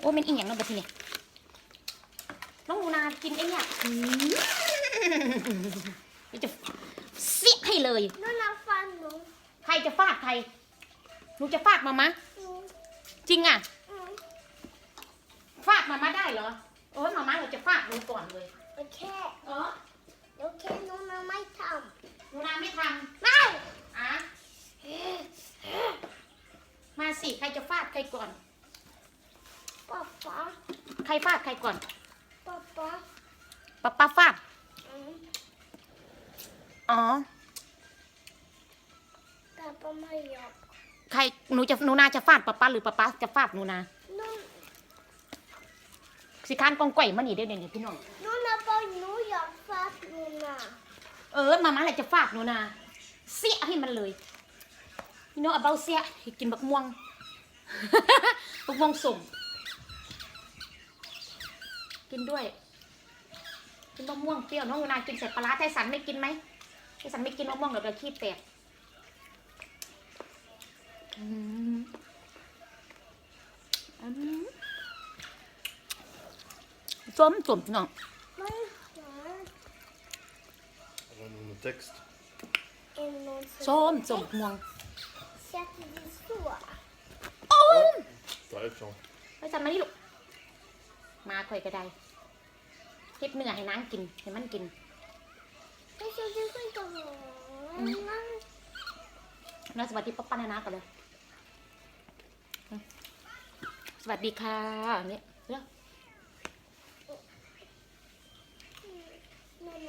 โอ้เป็นอีหยังเนาะบัดทีนี้น้องหนูนากินไอ้เนี่ยอืมเดี๋ยวจะเสียให้เลยนู่นนะฟันหนูใครจะฟาดใครหนูจะฟาดมามะอืมจริงอะอืมฟาดมามะได้เหรอ โอ้ยมามะเราจะฟาดหนูก่อนเลยโอเคเออโอเคนู่นนะไม่ทหนูนาไม่ทำไม่ำอะมาสิ ใครจะฟาดใครก่อน ป๊าป๊าใครฟาดใครก่อนป๊าป๊าป๊าป๊าฟาดอืมอ๋อแต่ป๊าไม่ยอมใครหนูจะหนูนาจะฟาดป๊าป๊าหรือป๊าป๊าจะฟาดหนูนานู่นสิคานกองก่อยมานี่เดี๋ยวนี้พี่น้องนู่นนะป๊าหนูอยากฟาดนู่นนะเออมามาอะไรจะฟาดหนูนาเสียให้มันเลยพี่น้องเอาเบาเสียให้กินบักม่วง บักม่วงสุ่ม กินด้วย กินบักม่วงเปรี้ยวน้องหนูนากินใส่ปลาร้าไทสันไม่กินไหมไทสันไม่กินมะม่วงเดี๋ยวเดี๋ยวขี้แตกอืมอืมส้มส้มพี่น้องไม่หา Gewoon een tekst. เอ็นนู่นส้มส้มม่วงเสียที่ดีสัวโอ้ย Dat heeft zo. ไปจำมานี่ลูกมาค่อยก็ได้ เฮ็ดเนื้อให้นางกินให้มันกินไม่ใช่ที่คุยกับหนูอืมนั่งน้าสวัสดีป้าป้านานาก่อนเลยอืมสวัสดีค่ะเนี่ยเร็ว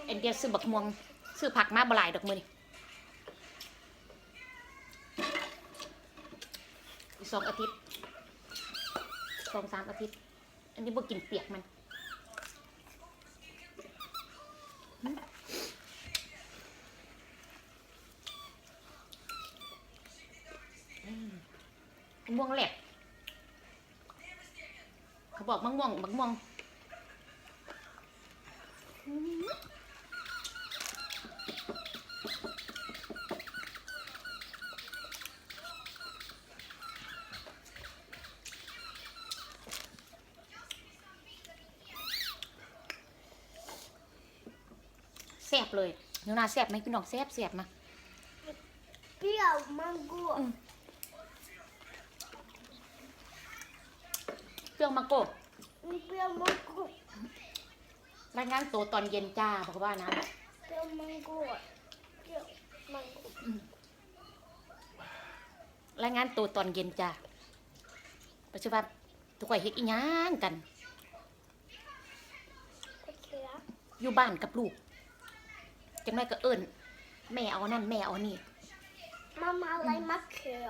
เอ็นเดียซื้อบักม่วงซื้อผักมาบหลายดอกมือนี่อีกสองอาทิตย์สองสามอาทิตย์ อันนี้บ่กินเปียกมัน มะม่วงแหลกเขาบอกมะม่วงมะม่วงอืมแซ่บเลยหนูนาแซ่บไหมพี่น้องแซ่บแซ่บมาเปรี้ยวมังกัว อืม เค รื่องมะโกกมีเปรี้ยวมังกัวรายงานตัวตอนเย็นจ้าบอกว่านะ เปรี้ยวมังกัวเปรี้ยวมังกัวรายงานตัวตอนเย็นจ้าปัจจุบันทุกคนเฮ็ดอีหยังกันโอเคแล้วอยู่บ้านกับลูก จังไรก็เอิญแม่เอานั่นแม่เอานี่ มามาอะไรมะเขือ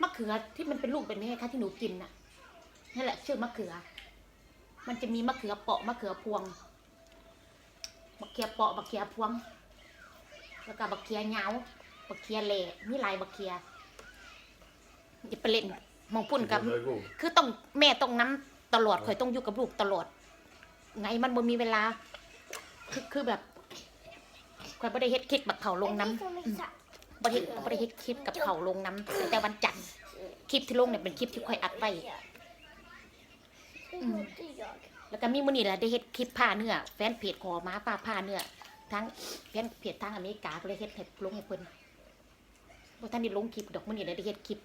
มะเขือที่มันเป็นลูกเป็นแม่ค่ะที่หนูกินน่ะ นั่นแหละ ชื่อมะเขือ มันจะมีมะเขือเปาะมะเขือพวงมะเขือเปาะมะเขือพวง แล้วก็มะเขือเหงาวมะเขือเหล่มีหลายมะเขืออย่าไปเล่นหมองปุ่นกับ Dat is leuk ook. คือต้องแม่ต้องน้ำตลอดข่อยต้องอยู่กับลูกตลอด ไงมันบ่มีเวลา คือคือแบบข่อยบ่ได้เฮ็ดคลิปแบบเผาลงน้ำอัไม่ใช่บ่ได้บ่ได้เฮ็ดคลิปกับเผาลงน้ำแต่วันจันทร์คลิปที่ลงเนี่ยเป็นคลิปที่ข่อยอัดไว้อืม แล้วก็มีมือนี้แหละได้เฮ็ดคลิปผ้าเนื้อแฟนเพจขอมาป้าผ้าเนื้อทั้งแฟนเพจทางอเมริกาก็เลยเฮ็ดให้ลงให้เพิ่นบ่ทันได้ลงคลิปดอกมือนี้เลยได้เฮ็ดคลิป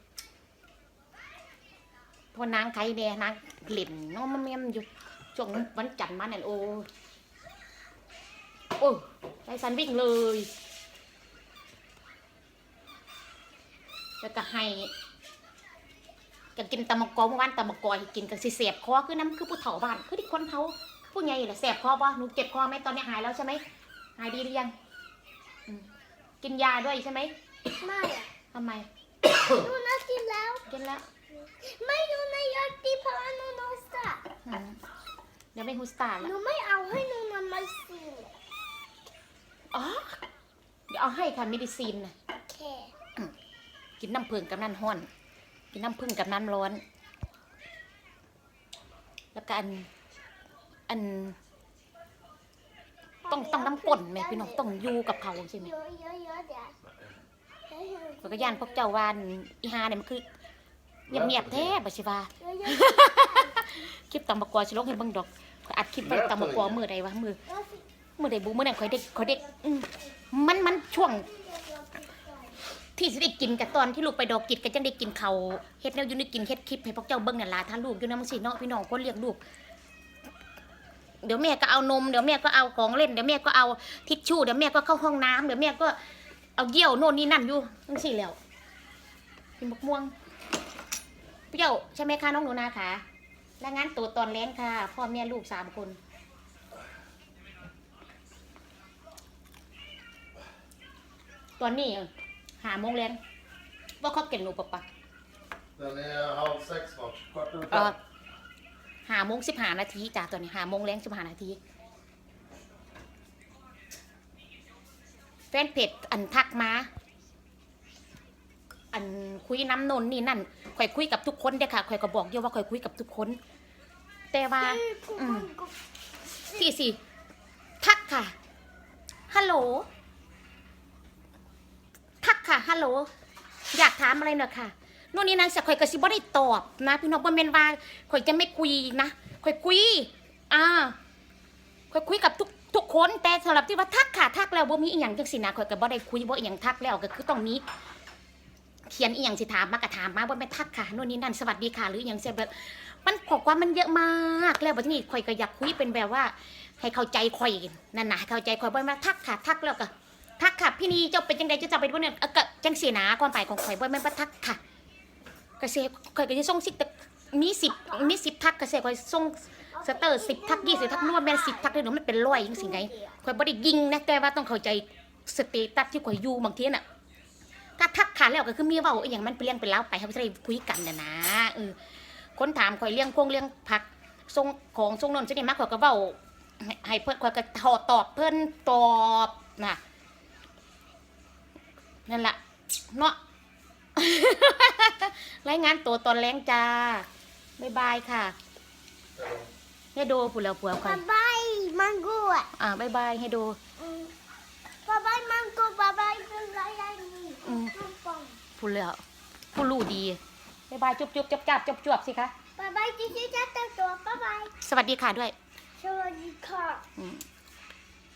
พอนางไคแน่นางเล่นน้องมันแม่มอยู่ช่วงวันจันทร์มาเนี่ยโอ้โอ้ใจสันวิ่งเลยแล้วก็ให้ ก็กินตำมะกอเมื่อวานตำมะกอให้กินกันสิเสียบคอคือน้ำคือผู้เฒ่าบ้านคือที่คนเฒ่าผู้ใหญ่แหละเสียบคอป่ะหนูเจ็บคอไหมตอนนี้หายแล้วใช่ไหมหายดีหรือยังอืมกินยาด้วยใช่ไหมไม่อะทำไมหนูน่ากินแล้วกินแล้ว ไม่หนูน่าอยากกินเพราะว่าหนูนอนสะอืมเดี๋ยวไม่ฮูสตาร์หละนูไม่เอาให้หนูนอนมาสิอ๋อเดี๋ยวเอาให้ค่ะเมดิซีนนะโอเคกินน้ำผึ้งกับน้ำห้อนินน้ำผึ้งกับน้ำร้อน แล้วก็อันอัน ต้องต้องน้ำป่นไหมพี่น้องต้องอยู่กับเขาใช่ไหมเยอะเยอะเยอะเดี๋ยวก็ย่านพวกเจ้าวานอีหาเนี่ยมันคือเงียบๆแท้บ่สิว่าเยอะคลิปตำบักกวาสิลงให้เบิ่งดอกอัดคลิปไว้ตำบักกวมือใดวะมือมือใดบุมื้อนั้นข่อยได้ข่อยได้อืมมันมันช่วง ที่สิได้กินกับตอนที่ลูกไปดอกกิจก็จังได้กินเขาเฮ็ดแนวอยู่นี่กินเฮ็ดคลิปให้พวกเจ้าเบิ่งนั่นล่ะถ้าลูกอยู่นำสิเนาะพี่น้องคนเลี้ยงลูกเดี๋ยวแม่ก็เอานมเดี๋ยวแม่ก็เอาของเล่นเดี๋ยวแม่ก็เอาทิชชู่เดี๋ยวแม่ก็เข้าห้องน้ำเดี๋ยวแม่ก็เอาเยี่ยวโน่นนี่นั่นอยู่จังซี่แล้วกินมะม่วงเปรี้ยวใช่ไหมคะน้องหนูนาคะและงั้นตัวตอนแรงค่ะ พ่อแม่ลูกสามคนตอนนี้ หาโมงแรงว่าเขาเก่งหนูปะปะ Den är halv sex snart. Kvart över เออ fem. หาโมงสิบหานาทีจ้าตอนนี้หาโมงแรงสิบหานาที แฟนเพจอันทักมา อันคุยน้ำนนนี่นั่นข่อยคุยกับทุกคนเด้อค่ะข่อยก็บอกอยู่ว่าข่อยคุยกับทุกคน แต่ว่า อืมสี่สี่ทักค่ะฮัลโหลทัก ค่ะฮัลโหลอยากถามอะไรหน่อยค่ะนู่นนี่นั่นสักข่อยกระซิบบ่ได้ตอบนะ พี่น้องบ่แม่นว่าข่อยจะไม่คุยนะข่อยคุยอ่าข่อยคุยกับทุกทุกคนแต่สำหรับที่ว่าทักค่ะทักแล้วบ่มีอีหยังจังสินะข่อยก็บ่ได้คุยบ่อีหยังทักแล้วก็คือต้องมีเขียนอีหยังสิถามมาก็ถามมาบ่แม่นทักค่ะนู่นนี่นั่นสวัสดีค่ะ หรืออีหยังเสียแบบมันขอความมันเยอะมากแล้วบัดนี้ข่อยก็อยากคุยเป็นแบบว่า ให้เข้าใจข่อยนั่นนะให้เข้าใจข่อยบ่แม่ทักค่ะทักแล้วก็ ทักค่ะ พี่นีเจ้าเป็นจังไดเจ้าจะเป็นบ่เนี่ยเอ้อก็จังสีนะความไปของข่อยบ่แม่นว่าทักค่ะก็เสียข่อยก็สิส่งสิมี10มี10ทักก็เสียข่อยส่งสเตอร์10ทัก20ทักนวดแม่น10ทักได้หนูมันเป็นร้อยจังซี่ไงข่อยบ่ได้ยิงนะแต่ว่าต้องเข้าใจสเตตัสที่ข่อยอยู่บางทีน่ะถ้าทักขาแล้วก็คือมีเว้าอีหยังมันเป็นเรื่องเป็นราวไปเฮาสิได้คุยกันน่ะนะเออคนถามข่อยเลี้ยงพวงเลี้ยงผักส่งของส่งนนส่งนี่มาข่อยก็เว้าให้เพิ่นข่อยก็ตอบตอบเพิ่นตอบน่ะ นั่นล่ะเนาะรายงานตัวตอนแรงจ้าบ๊ายบายค่ะให้ดูผู้แล้วผัวข่อบายบายมังกูอะอ่าบ๊ายบายให้ดูอืมบายบายมังกูบายบายเป็นไรได้นี่อืมลูกปองผู้แล้วผู้รู้ดีบ๊ายบายจุ๊บจุ๊บจับจับจับจวบสิคะบายบายจิ๊จิ๊จ้าตัวตัวบายบายสวัสดีค่ะด้วยสวัสดีค่ะอืม